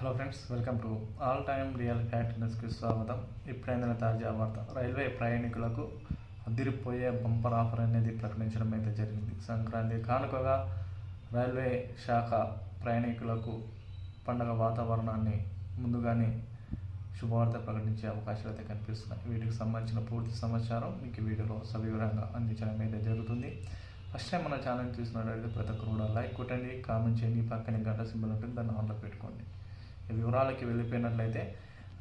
Hello friends welcome to all time real fact న్యూస్కి స్వాగతం. ఇప్పుడైన తాజా వార్త. రైల్వే ప్రయాణికులకు అదిరిపోయే బంపర్ ఆఫర్ అనేది ప్రకటించడం అయితే జరిగింది. సంక్రాంతి కానుకగా రైల్వే శాఖ ప్రయాణికులకు పండగ వాతావరణాన్ని ముందుగానే శుభవార్త ప్రకటించే అవకాశాలు అయితే కనిపిస్తున్నాయి. వీటికి సంబంధించిన పూర్తి సమాచారం మీకు వీడియోలో సవివరంగా అందించడం అయితే జరుగుతుంది. ఫస్ట్ టైం మన ఛానల్ చూసినట్లయితే ప్రతి ఒక్కరు కూడా లైక్ కొట్టండి కామెంట్ చేయండి. పక్కన గంట సింబల్ ఉంటుంది దాన్ని ఆన్లో పెట్టుకోండి. వివరాలకి వెళ్ళిపోయినట్లయితే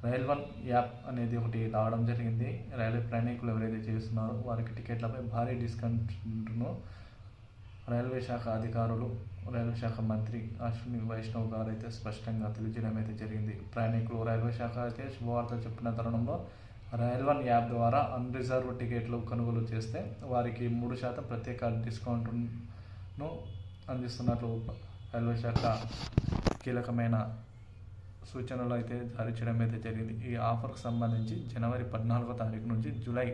రైల్ వన్ యాప్ అనేది ఒకటి రావడం జరిగింది. రైల్వే ప్రయాణికులు ఎవరైతే చేస్తున్నారో వారికి టికెట్లపై భారీ డిస్కౌంట్ను రైల్వే శాఖ అధికారులు రైల్వే శాఖ మంత్రి అశ్విని వైష్ణవ్ గారు అయితే స్పష్టంగా తెలియజేయడం అయితే జరిగింది. ప్రయాణికులు రైల్వే శాఖ అయితే శుభవార్త చెప్పిన తరుణంలో రైల్ వన్ యాప్ ద్వారా అన్రిజర్వ్ టికెట్లు కొనుగోలు చేస్తే వారికి మూడు శాతం ప్రత్యేక డిస్కౌంట్ను అందిస్తున్నట్లు రైల్వే శాఖ కీలకమైన సూచనలు అయితే జారీ చేయడం అయితే జరిగింది. ఈ ఆఫర్కు సంబంధించి జనవరి పద్నాలుగో తారీఖు నుంచి జూలై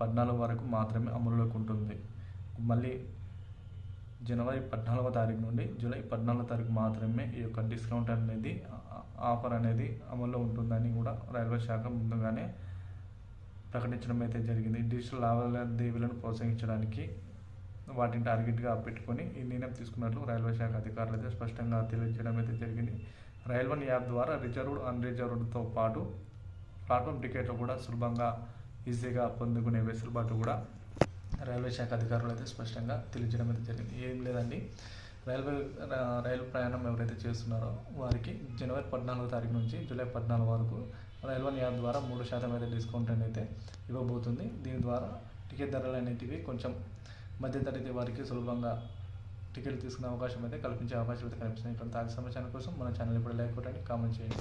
పద్నాలుగు వరకు మాత్రమే అమలులోకి ఉంటుంది. మళ్ళీ జనవరి పద్నాలుగో తారీఖు నుండి జూలై పద్నాలుగో తారీఖు మాత్రమే ఈ యొక్క డిస్కౌంట్ అనేది ఆఫర్ అనేది అమల్లో ఉంటుందని కూడా రైల్వే శాఖ ముందుగానే ప్రకటించడం అయితే జరిగింది. డిజిటల్ లావాదేవీలను ప్రోత్సహించడానికి వాటిని టార్గెట్గా పెట్టుకొని ఈ నిర్ణయం తీసుకున్నట్లు రైల్వే శాఖ అధికారులు అయితే స్పష్టంగా తెలియజేయడం అయితే జరిగింది. రైల్వన్ యాప్ ద్వారా రిజర్వ్డ్ అన్రిజర్వ్డ్తో పాటు ప్లాట్ఫామ్ టికెట్లు కూడా సులభంగా ఈజీగా పొందుకునే వెసులుబాటు కూడా రైల్వే శాఖ అధికారులు అయితే స్పష్టంగా తెలియజేయడం అయితే జరిగింది. ఏం లేదండి. రైల్వే రైలు ప్రయాణం ఎవరైతే చేస్తున్నారో వారికి జనవరి పద్నాలుగో తారీఖు నుంచి జూలై పద్నాలుగు వరకు రైల్వన్ యాప్ ద్వారా మూడు శాతం అయితే డిస్కౌంట్ అనేది ఇవ్వబోతుంది. దీని ద్వారా టికెట్ ధరలు అనేటివి కొంచెం మధ్యతరగతి వారికి సులభంగా టికెట్ తీసుకునే అవకాశం అయితే కల్పించే అవకాశం అయితే కనిపిస్తుంది. ఇటువంటి తాజా సమాచారం కోసం మన ఛానల్ ఇప్పుడు లైక్ కొట్టండి కామెంట్ చేయండి.